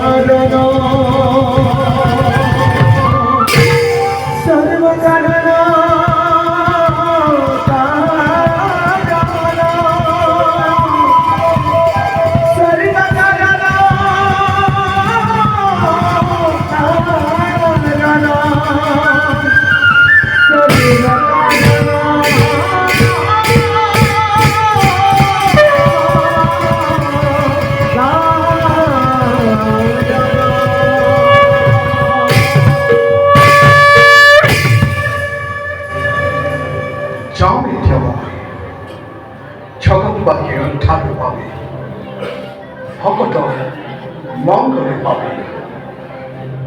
কৃষ্ণ যাও মিথ্যাবাদ জগৎবাকে উদ্ধার পাবে। ভকত মঙ্গলে পাবে।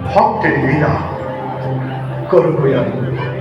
ভক্তের লীলা করবই আমি।